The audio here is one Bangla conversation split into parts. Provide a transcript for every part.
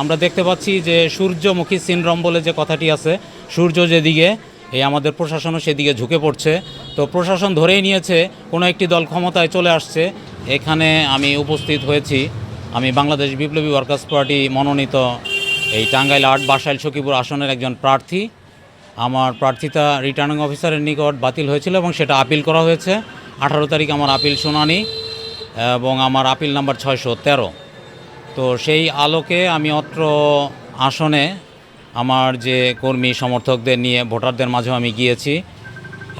আমরা দেখতে পাচ্ছি যে সূর্যমুখী সিনড্রোম বলে যে কথাটি আছে, সূর্য যেদিকে, এই আমাদের প্রশাসনও সেদিকে ঝুঁকে পড়ছে। তো প্রশাসন ধরেই নিয়েছে, কোনো একটি দল ক্ষমতায় চলে আসছে। এখানে আমি উপস্থিত হয়েছি। আমি বাংলাদেশ বিপ্লবী ওয়ার্কার্স পার্টি মনোনীত এই টাঙ্গাইল আট বাসাইল সখীপুর আসনের একজন প্রার্থী। আমার প্রার্থিতা রিটার্নিং অফিসারের নিকট বাতিল হয়েছিল এবং সেটা আপিল করা হয়েছে। আঠারো তারিখ আমার আপিল শুনানি এবং আমার আপিল নাম্বার ছয়শো তেরো। তো সেই আলোকে আমি অত্র আসনে আমার যে কর্মী সমর্থকদের নিয়ে ভোটারদের মাঝেও আমি গিয়েছি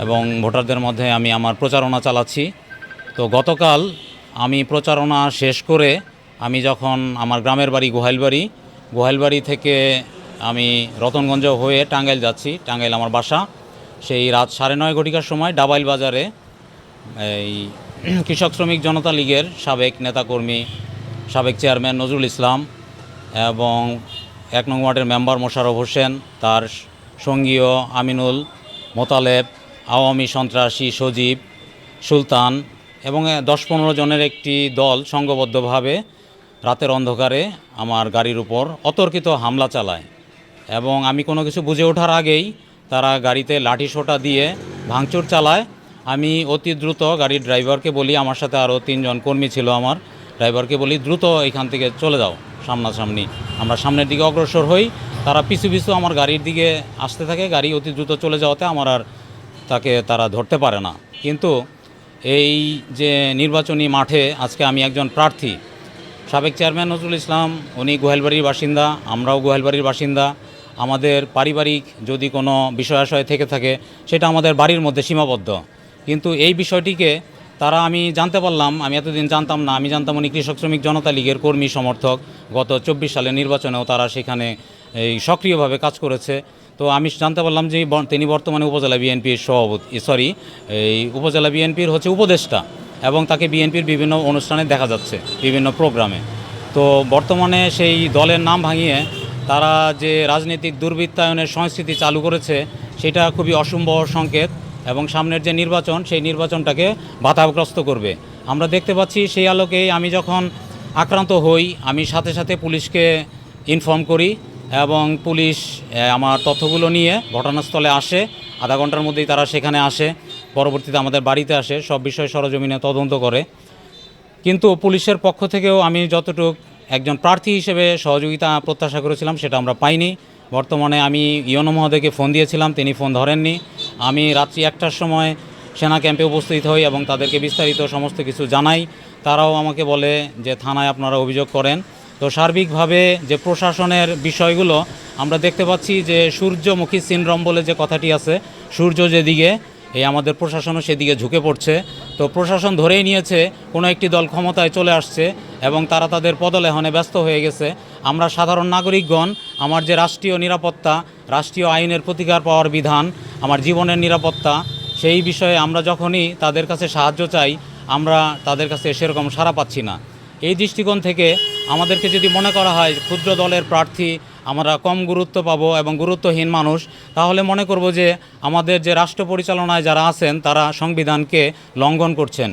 এবং ভোটারদের মধ্যে আমি আমার প্রচারণা চালাচ্ছি। তো গতকাল আমি প্রচারণা শেষ করে আমি যখন আমার গ্রামের বাড়ি গোহাইলবাড়ি গোহাইলবাড়ি থেকে আমি রতনগঞ্জ হয়ে টাঙ্গাইল যাচ্ছি। টাঙ্গাইল আমার বাসা। সেই রাত সাড়ে নয় ঘটিকার সময় ডাবাইল বাজারে এই কৃষক শ্রমিক জনতা লীগের সাবেক নেতাকর্মী সাবেক চেয়ারম্যান নজরুল ইসলাম এবং এক নং ওয়ার্ডের মেম্বার মোশারফ হোসেন, তার সঙ্গীয় আমিনুল, মোতালেব, আওয়ামী সন্ত্রাসী সজীব, সুলতান এবং দশ পনেরো জনের একটি দল সংঘবদ্ধভাবে রাতের অন্ধকারে আমার গাড়ির উপর অতর্কিত হামলা চালায় এবং আমি কোনো কিছু বুঝে ওঠার আগেই তারা গাড়িতে লাঠি সোটা দিয়ে ভাঙচুর চালায়। আমি অতি দ্রুত গাড়ির ড্রাইভারকে বলি, আমার সাথে আরও তিনজন কর্মী ছিল আমার। ড্রাইভারকে বলি, দ্রুত এখান থেকে চলে যাও সামনাসামনি। আমরা সামনের দিকে অগ্রসর হই। তারা পিছু পিছু আমার গাড়ির দিকে আসতে থাকে। গাড়ি অতি দ্রুত চলে যাওয়াতে আমার আর তাকে তারা ধরতে পারে না। কিন্তু এই যে নির্বাচনী মাঠে আজকে আমি একজন প্রার্থী, সাবেক চেয়ারম্যান নজরুল ইসলাম, উনি গোহালবাড়ির বাসিন্দা, আমরাও গোহালবাড়ির বাসিন্দা। আমাদের পারিবারিক যদি কোনো বিষয় আশয় থেকে থাকে, সেটা আমাদের বাড়ির মধ্যে সীমাবদ্ধ। কিন্তু এই বিষয়টিকে তারা, আমি জানতে পারলাম, আমি এতদিন জানতাম না, আমি জানতাম উনি কৃষক শ্রমিক জনতা লীগের কর্মী সমর্থক। গত চব্বিশ সালের নির্বাচনেও তারা সেখানে এই সক্রিয়ভাবে কাজ করেছে। তো আমি জানতে পারলাম যে তিনি বর্তমানে উপজেলা বিএনপির সভাপতি সরি এই উপজেলা বিএনপির হচ্ছে উপদেষ্টা এবং তাকে বিএনপির বিভিন্ন অনুষ্ঠানে দেখা যাচ্ছে, বিভিন্ন প্রোগ্রামে। তো বর্তমানে সেই দলের নাম ভাঙিয়ে তারা যে রাজনৈতিক দুর্বৃত্তায়নের সংস্কৃতি চালু করেছে, সেটা খুবই অসম্ভব সংকেত। এবং সামনের যে নির্বাচন, সেই নির্বাচনটাকে বাধাগ্রস্ত করবে। আমরা দেখতে পাচ্ছি সেই আলোকেই আমি যখন আক্রান্ত হই, আমি সাথে সাথে পুলিশকে ইনফর্ম করি এবং পুলিশ আমার তথ্যগুলো নিয়ে ঘটনাস্থলে আসে। আধা ঘণ্টার মধ্যেই তারা সেখানে আসে, পরবর্তীতে আমাদের বাড়িতে আসে, সব বিষয় সরজমিনে তদন্ত করে। কিন্তু পুলিশের পক্ষ থেকেও আমি যতটুক একজন প্রার্থী হিসেবে সহযোগিতা প্রত্যাশা করেছিলাম, সেটা আমরা পাইনি। বর্তমানে আমি ইয়নো মহোদয়কে ফোন দিয়েছিলাম, তিনি ফোন ধরেননি। আমি রাত্রি একটার সময় সেনা ক্যাম্পে উপস্থিত হই এবং তাদেরকে বিস্তারিত সমস্ত কিছু জানাই। তারাও আমাকে বলে যে থানায় আপনারা অভিযোগ করেন। তো সার্বিকভাবে যে প্রশাসনের বিষয়গুলো, আমরা দেখতে পাচ্ছি যে সূর্যমুখী সিনড্রম বলে যে কথাটি আছে, সূর্য যেদিকে এই আমাদের প্রশাসনও সেদিকে ঝুঁকে পড়ছে। তো প্রশাসন ধরেই নিয়েছে, কোনো একটি দল ক্ষমতায় চলে আসছে এবং তারা তাদের পদলেহনে ব্যস্ত হয়ে গেছে। আমরা সাধারণ নাগরিকগণ, আমার যে রাষ্ট্রীয় নিরাপত্তা, রাষ্ট্রীয় আইনের প্রতিকার পাওয়ার বিধান, আমার জীবনের নিরাপত্তা, সেই বিষয়ে আমরা যখনই তাদের কাছে সাহায্য চাই, আমরা তাদের কাছে সেরকম সাড়া পাচ্ছি না। এই দৃষ্টিকোণ থেকে আমাদেরকে যদি মনে করা হয়, ক্ষুদ্র দলের প্রার্থী আমরা কম গুরুত্ব পাব এবং গুরুত্বহীন মানুষ, তাহলে মনে করব যে আমাদের যে রাষ্ট্র পরিচালনায় যারা আছেন, তারা সংবিধানকে লঙ্ঘন করছেন।